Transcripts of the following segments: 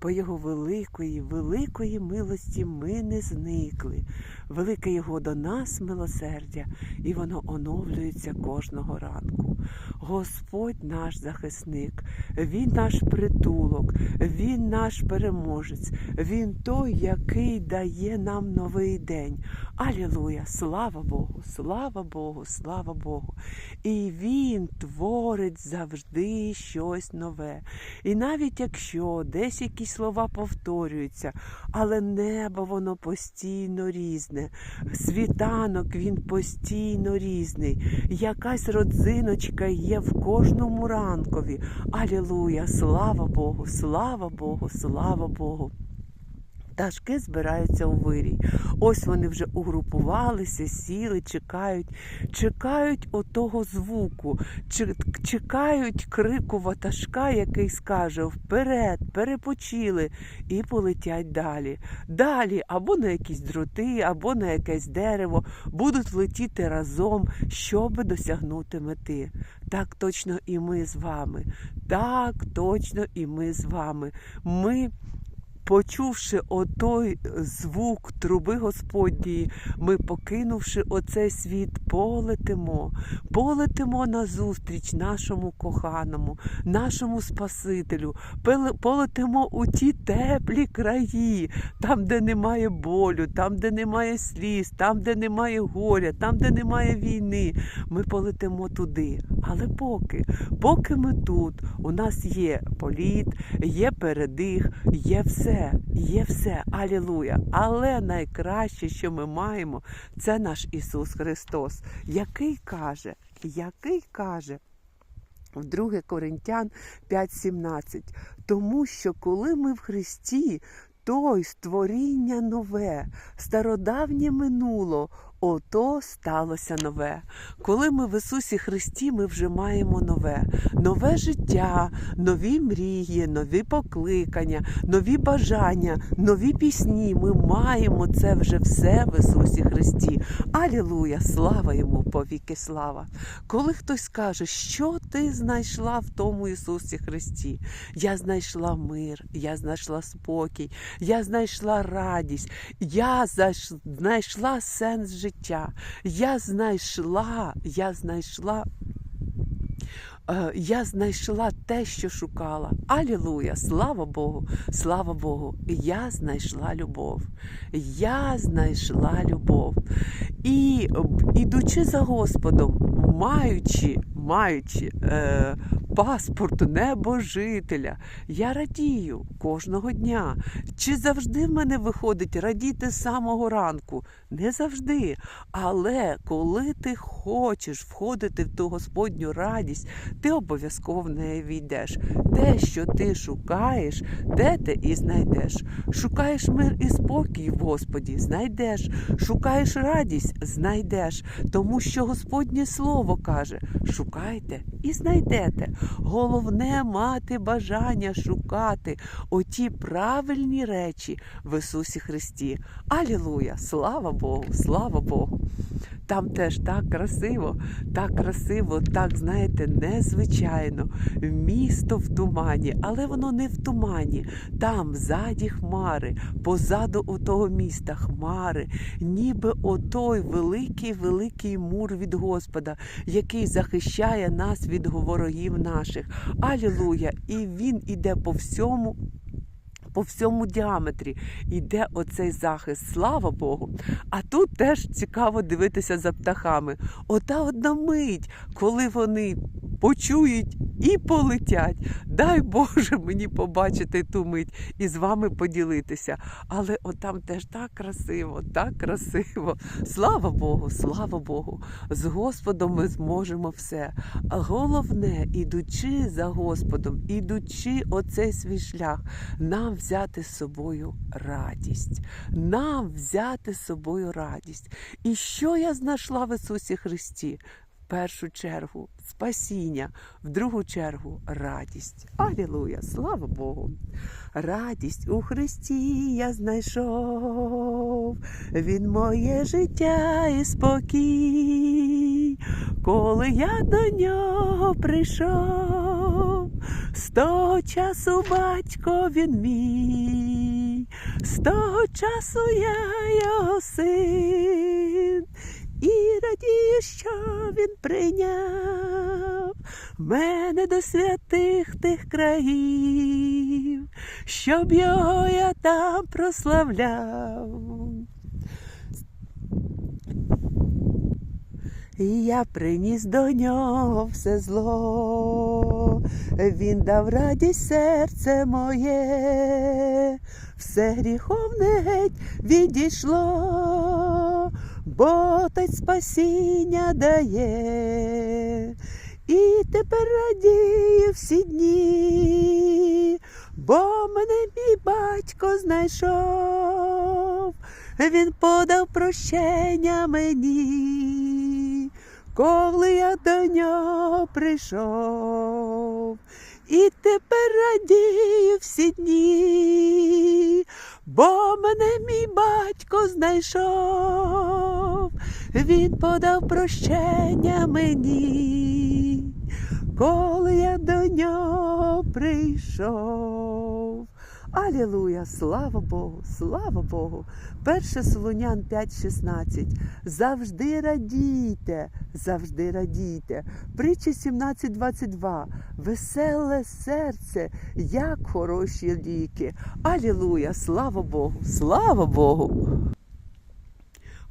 По Його великої, великої милості ми не зникли. Велике Його до нас милосердя, і воно оновлюється кожного ранку. Господь наш захисник, Він наш притулок, Він наш переможець, Він той, який дає нам новий день. Алілуя! Слава Богу! Слава Богу! Слава Богу! І Він творить завжди щось нове. І навіть якщо десь якісь слова повторюються, але небо воно постійно різне, світанок він постійно різний, якась родзиночка є в кожному ранкові. Алілуя! Слава Богу! Слава Богу! Слава Богу! Пташки збираються у вирій. Ось вони вже угрупувалися, сіли, чекають, чекають отого звуку, чекають крику ватажка, який скаже вперед, перепочили і полетять далі. Далі або на якісь дроти, або на якесь дерево будуть летіти разом, щоби досягнути мети. Так точно і ми з вами. Так точно і ми з вами. Ми Почувши отой звук труби Господньої, ми, покинувши оцей світ, полетимо, полетимо назустріч нашому коханому, нашому Спасителю, полетимо у ті теплі краї, там, де немає болю, там, де немає сліз, там, де немає горя, там, де немає війни. Ми полетимо туди. Але поки, поки ми тут, у нас є політ, є передих, є все, є все. Алілуя. Але найкраще, що ми маємо, це наш Ісус Христос, який каже, який каже. В 2 Коринтян 5:17. Тому що коли ми в Христі, то й створіння нове, стародавнє минуло, ото сталося нове. Коли ми в Ісусі Христі, ми вже маємо нове, нове життя, нові мрії, нові покликання, нові бажання, нові пісні. Ми маємо це вже все в Ісусі Христі. Алілуя! Слава йому, повіки слава! Коли хтось скаже, що ти знайшла в тому Ісусі Христі, я знайшла мир, я знайшла спокій, я знайшла радість, я знайшла сенс життя, я знайшла, я знайшла. Е, Я знайшла те, що шукала. Алілуя! Слава Богу! Слава Богу! Я знайшла любов. Я знайшла любов. І ідучи за Господом, маючи, маючи е, паспорт небожителя, я радію кожного дня. Чи завжди в мене виходить радіти з самого ранку? Не завжди. Але коли ти хочеш входити в ту Господню радість, ти обов'язково в неї війдеш. Те, що ти шукаєш, те ти і знайдеш. Шукаєш мир і спокій Господі, знайдеш. Шукаєш радість, знайдеш. Тому що Господнє Слово каже: шукайте і знайдете. Головне мати бажання шукати оті правильні речі в Ісусі Христі. Алілуя! Слава Богу! Слава Богу! Там теж так красиво, так красиво, так, знаєте, незвичайно. Місто в тумані, але воно не в тумані. Там ззаді хмари, позаду отого міста хмари, ніби отой великий, великий мур від Господа, який захищає нас від ворогів наших. Алілуя! І він іде по всьому по всьому діаметрі йде оцей захист. Слава Богу. А тут теж цікаво дивитися за птахами. Ота одна мить, коли вони почують і полетять. Дай Боже мені побачити ту мить і з вами поділитися. Але отам теж так красиво, так красиво. Слава Богу, слава Богу. З Господом ми зможемо все. А головне, ідучи за Господом, ідучи оцей свій шлях, нам взяти з собою радість. Нам взяти з собою радість. І що я знайшла в Ісусі Христі? Першу чергу спасіння, в другу чергу радість. Алілуя! Слава Богу! Радість у Христі я знайшов, Він моє життя і спокій, коли я до нього прийшов, з того часу батько він мій, з того часу я його син, і радію, що він прийняв мене до святих тих країв, щоб його я там прославляв. І я приніс до нього все зло, він дав радість серце моє, все гріховне геть відійшло, бо спасіння дає, і тепер радію всі дні, бо мене мій батько знайшов, він подав прощення мені, коли я до нього прийшов. І тепер радію всі дні, бо мене мій батько знайшов, він подав прощення мені, коли я до нього прийшов. Алілуя, слава Богу, слава Богу. Перше Солонян 5,16. Завжди радійте, завжди радійте. Притчі 17,22. Веселе серце, як хороші ліки. Алілуя, слава Богу, слава Богу.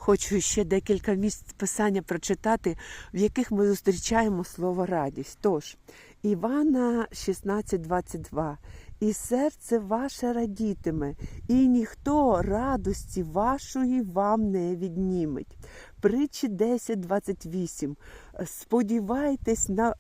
Хочу ще декілька місць писання прочитати, в яких ми зустрічаємо слово радість. Тож, Івана 16,22. І серце ваше радітиме, і ніхто радості вашої вам не відніметь. Притчі 10.28. Сподівайтесь на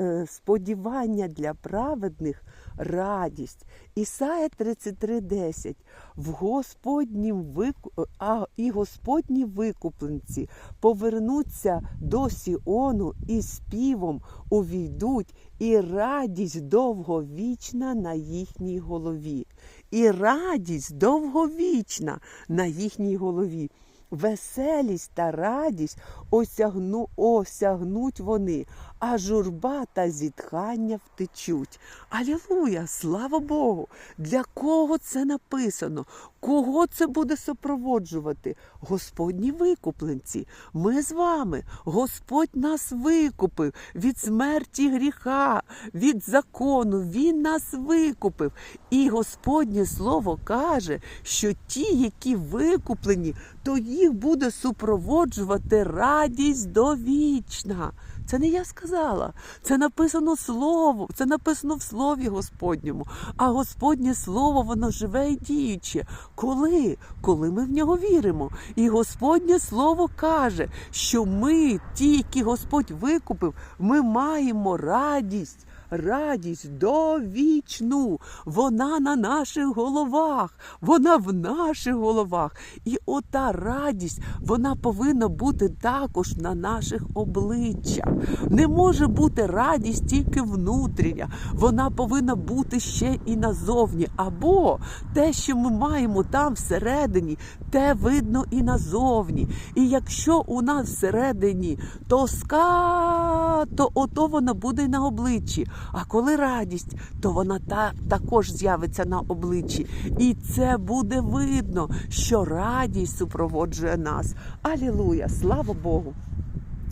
е, сподівання для праведних радість. Ісая 33.10. В Господнім вику... а і Господні викупленці повернуться до Сіону і співом увійдуть, і радість довговічна на їхній голові. І радість довговічна на їхній голові. Веселість та радість осягну, осягнуть вони, а журба та зітхання втечуть. Алілуя! Слава Богу! Для кого це написано? Кого це буде супроводжувати? Господні викупленці. Ми з вами. Господь нас викупив від смерті гріха, від закону. Він нас викупив. І Господнє Слово каже, що ті, які викуплені, то їх буде супроводжувати радість довічна. Це не я сказала, це написано слово, це написано в Слові Господньому. А Господнє Слово, воно живе і діюче. Коли? Коли ми в нього віримо. І Господнє Слово каже, що ми, ті, які Господь викупив, ми маємо радість. Радість довічну, вона на наших головах, вона в наших головах. І ота радість, вона повинна бути також на наших обличчях. Не може бути радість тільки внутрішня, вона повинна бути ще і назовні. Або те, що ми маємо там всередині, те видно і назовні. І якщо у нас всередині тоска, то ото вона буде й на обличчі. А коли радість, то вона та, також з'явиться на обличчі. І це буде видно, що радість супроводжує нас. Алілуя! Слава Богу!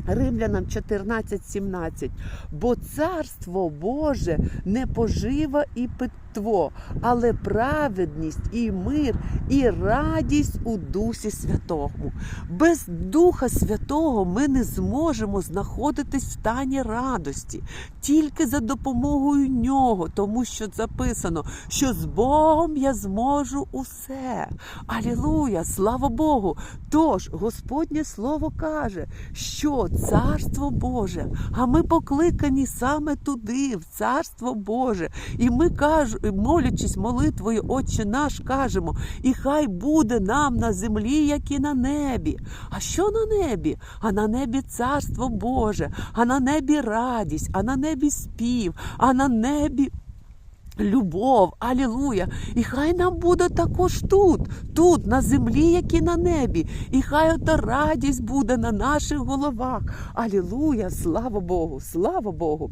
Римлянам 14:17. Бо царство Боже не пожива і питво, але праведність і мир, і радість у Дусі Святому. Без Духа Святого ми не зможемо знаходитись в стані радості, тільки за допомогою нього, тому що записано, що з Богом я зможу усе. Алілуя! Слава Богу! Тож Господнє Слово каже, що Царство Боже, а ми покликані саме туди, в Царство Боже. І ми кажу, молячись молитвою, Отче наш, кажемо, і хай буде нам на землі, як і на небі. А що на небі? А на небі царство Боже, а на небі радість, а на небі спів, а на небі. Любов, алілуя! І хай нам буде також тут, тут, на землі, як і на небі. І хай ота радість буде на наших головах. Алілуя! Слава Богу! Слава Богу!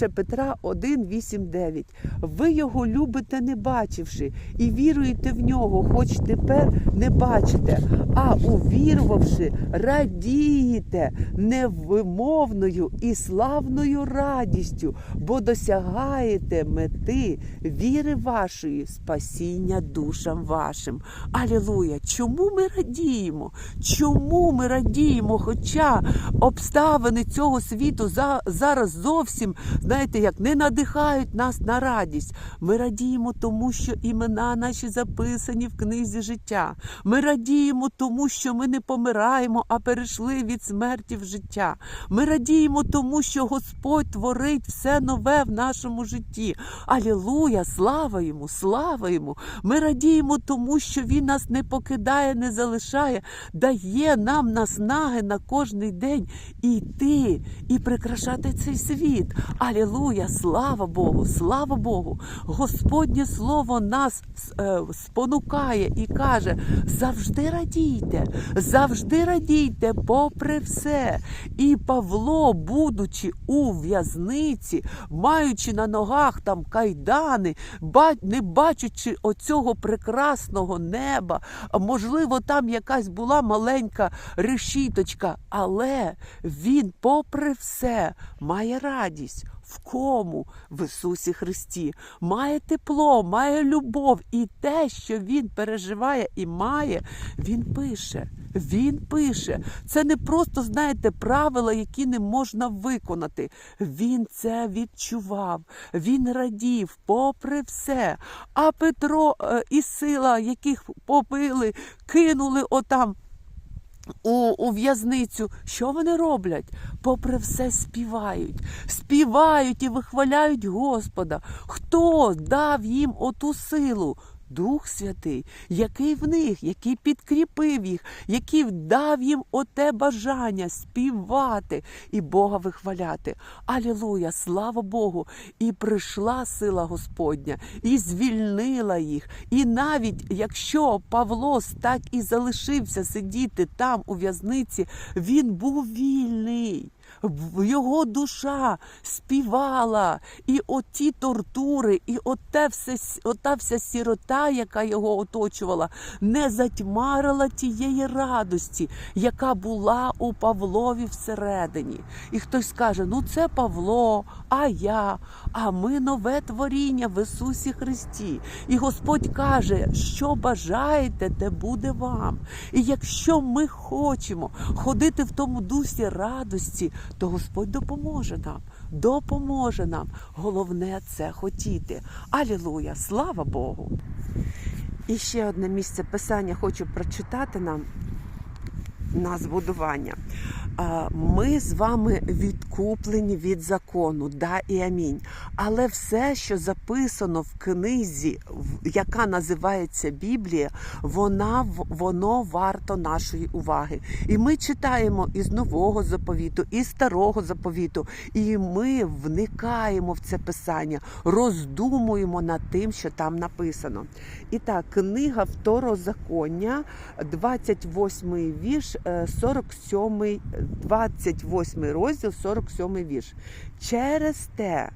1 Петра 1, 8, 9. Ви його любите, не бачивши, і віруєте в нього, хоч тепер не бачите, а увірувавши, радієте невимовною і славною радістю, бо досягаєте мети віри вашої, спасіння душам вашим. Алілуя! Чому ми радіємо? Чому ми радіємо? Хоча обставини цього світу за, зараз зовсім, знаєте, як не надихають нас на радість. Ми радіємо тому, що імена наші записані в книзі життя. Ми радіємо тому, що ми не помираємо, а перейшли від смерті в життя. Ми радіємо тому, що Господь творить все нове в нашому житті. Алілуя! Слава йому! Слава йому! Ми радіємо тому, що Він нас не покидає, не залишає, дає нам наснаги на кожний день йти і прикрашати цей світ. Алілуя! Слава Богу! Слава Богу! Господнє Слово нас е, спонукає і каже: завжди радійте, завжди радійте, попри все. І Павло, будучи у в'язниці, маючи на ногах там кайдани, ба- не бачачи оцього прекрасного неба, можливо, там якась була маленька решіточка, але він, попри все, має радість. В кому? В Ісусі Христі. Має тепло, має любов. І те, що Він переживає і має, Він пише. Він пише. Це не просто, знаєте, правила, які не можна виконати. Він це відчував, він радів, попри все. А Петро е, і сила, яких побили, кинули отам у, у в'язницю. Що вони роблять? Попри все співають, співають і вихваляють Господа. Хто дав їм оту силу? Дух Святий, який в них, який підкріпив їх, який дав їм оте бажання співати і Бога вихваляти. Алілуя, слава Богу! І прийшла сила Господня, і звільнила їх. І навіть якщо Павло так і залишився сидіти там у в'язниці, він був вільний. Його душа співала, і оті тортури, і оте все, ота вся сірота, яка його оточувала, не затьмарила тієї радості, яка була у Павлові всередині. І хтось скаже: ну це Павло, а я, а ми нове творіння в Ісусі Христі. І Господь каже, що бажаєте, те буде вам. І якщо ми хочемо ходити в тому дусі радості, то Господь допоможе нам. Допоможе нам. Головне це хотіти. Алілуя! Слава Богу! І ще одне місце писання хочу прочитати нам на збудування. Ми з вами відкуплені від закону, да і амінь. Але все, що записано в книзі, яка називається Біблія, вона воно варто нашої уваги. І ми читаємо із нового заповіту, із старого заповіту, і ми вникаємо в це писання, роздумуємо над тим, що там написано. І так, книга Второзаконня, 28 вірш, е, 47, 28 розділ, 47 вірш. Через те,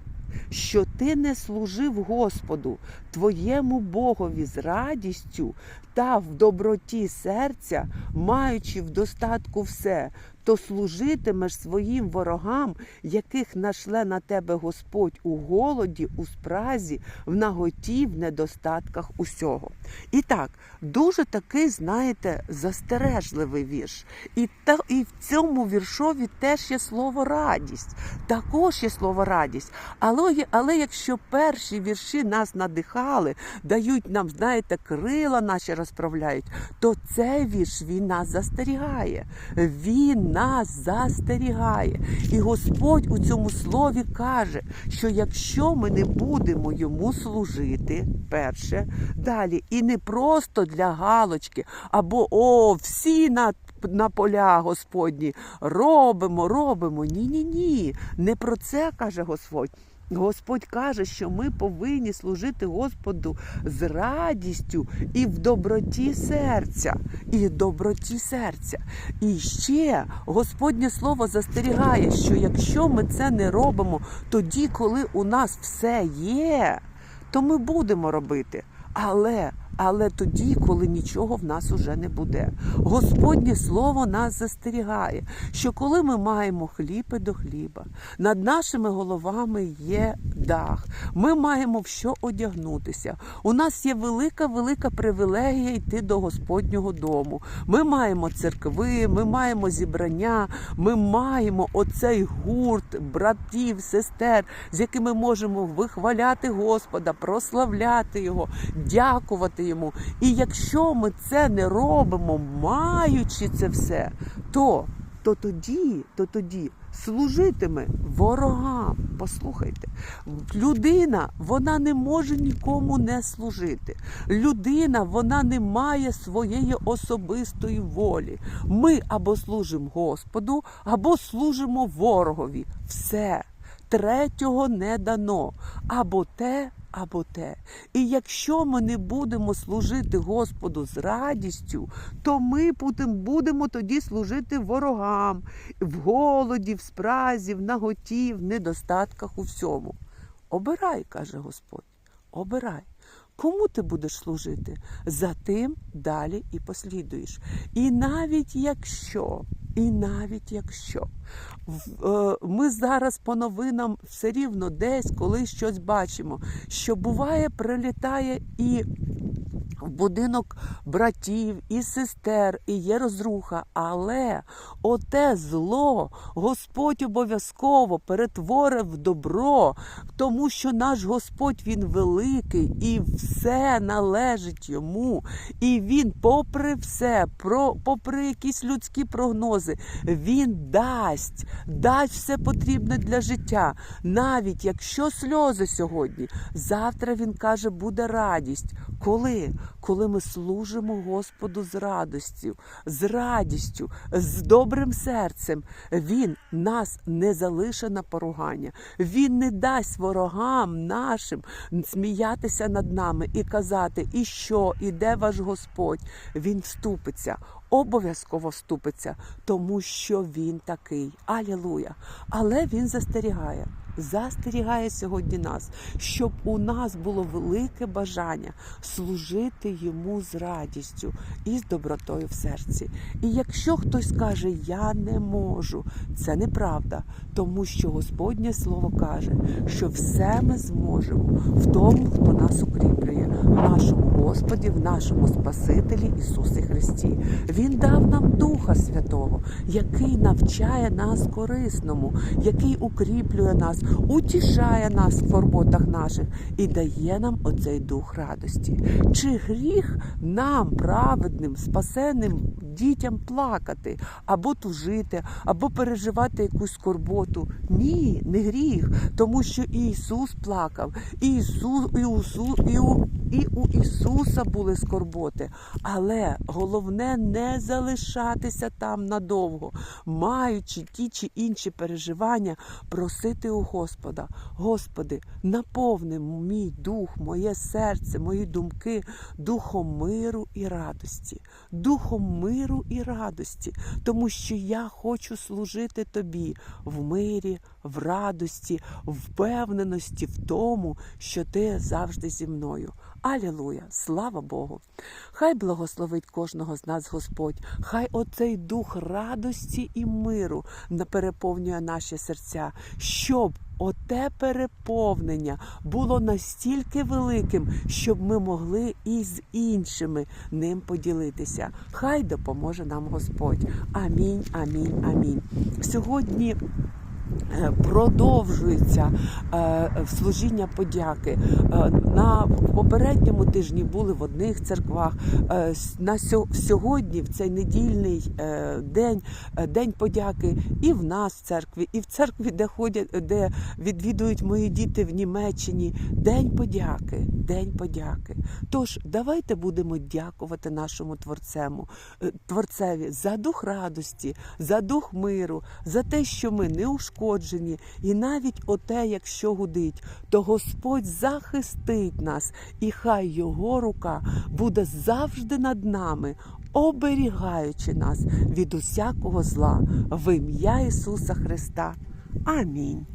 що ти не служив Господу, твоєму Богові з радістю та в доброті серця, маючи в достатку все, то служитимеш своїм ворогам, яких нашле на тебе Господь у голоді, у спразі, в наготі, в недостатках усього. І так, дуже такий, знаєте, застережливий вірш. І, та, і в цьому віршові теж є слово радість. Також є слово радість. Але, але якщо перші вірші нас надихали, дають нам, знаєте, крила наші розправляють, то цей вірш він нас застерігає. Він нас застерігає. І Господь у цьому слові каже, що якщо ми не будемо йому служити, перше, далі, і не просто для галочки, або о, всі на на поля Господні робимо, робимо. Ні, ні, ні. Не про це каже Господь. Господь каже, що ми повинні служити Господу з радістю і в доброті серця, і в доброті серця. І ще Господнє слово застерігає, що якщо ми це не робимо, тоді, коли у нас все є, то ми будемо робити. Але але тоді, коли нічого в нас уже не буде. Господнє слово нас застерігає, що коли ми маємо хліб до хліба, над нашими головами є дах, ми маємо в що одягнутися. У нас є велика, велика привілегія йти до Господнього дому. Ми маємо церкви, ми маємо зібрання, ми маємо оцей гурт братів, сестер, з якими можемо вихваляти Господа, прославляти Його, дякувати йому. І якщо ми це не робимо, маючи це все, то, то тоді, то тоді служитиме ворогам. Послухайте, людина вона не може нікому не служити. Людина вона не має своєї особистої волі. Ми або служимо Господу, або служимо ворогові. Все. Третього не дано. Або те, або те. І якщо ми не будемо служити Господу з радістю, то ми потім будемо тоді служити ворогам в голоді, в спразі, в наготі, в недостатках у всьому. Обирай, каже Господь, обирай. Кому ти будеш служити? За тим далі і послідуєш. І навіть якщо, і навіть якщо е, ми зараз по новинам все рівно десь коли щось бачимо, що буває, прилітає і в будинок братів і сестер, і є розруха, але оте зло Господь обов'язково перетворив в добро, тому що наш Господь Він великий і все належить йому. І він, попри все, про, попри якісь людські прогнози, він дасть, дасть все потрібне для життя. Навіть якщо сльози сьогодні, завтра він каже, буде радість. Коли? Коли ми служимо Господу з радістю, з радістю, з добрим серцем, Він нас не залише на поругання. Він не дасть ворогам нашим сміятися над нами і казати, і що, і де ваш Господь. Він вступиться. Обов'язково вступиться, тому що він такий. Алілуя! Але він застерігає застерігає сьогодні нас, щоб у нас було велике бажання служити йому з радістю і з добротою в серці. І якщо хтось каже, я не можу, це неправда, тому що Господнє Слово каже, що все ми зможемо в тому, хто нас укріплює, в нашому Господі, в нашому Спасителі Ісусі Христі. Він дав нам Духа Святого, який навчає нас корисному, який укріплює нас, утішає нас в скорботах наших і дає нам оцей дух радості. Чи гріх нам, праведним, спасеним дітям плакати, або тужити, або переживати якусь скорботу? Ні, не гріх, тому що Ісус плакав, і, Ісус, і, у, і у Ісуса були скорботи. Але головне не залишатися там надовго, маючи ті чи інші переживання, просити у Господа. Господи, наповни мій дух, моє серце, мої думки духом миру і радості, духом миру і радості, тому що я хочу служити Тобі в мирі, в радості, впевненості в тому, що Ти завжди зі мною. Алілуя! Слава Богу! Хай благословить кожного з нас Господь, хай оцей дух радості і миру переповнює наші серця, щоб оте переповнення було настільки великим, щоб ми могли і з іншими ним поділитися. Хай допоможе нам Господь. Амінь, амінь, амінь. Сьогодні продовжується е, служіння подяки. Е, На попередньому тижні були в одних церквах. е, На сьогодні, в цей недільний е, день, е, день подяки, і в нас в церкві, і в церкві, де ходять, де відвідують мої діти в Німеччині. День подяки, день подяки. Тож давайте будемо дякувати нашому творцему, е, творцеві за дух радості, за дух миру, за те, що ми не ушкоджені, і навіть оте, якщо гудить, то Господь захистить нас, і хай Його рука буде завжди над нами, оберігаючи нас від усякого зла в ім'я Ісуса Христа. Амінь.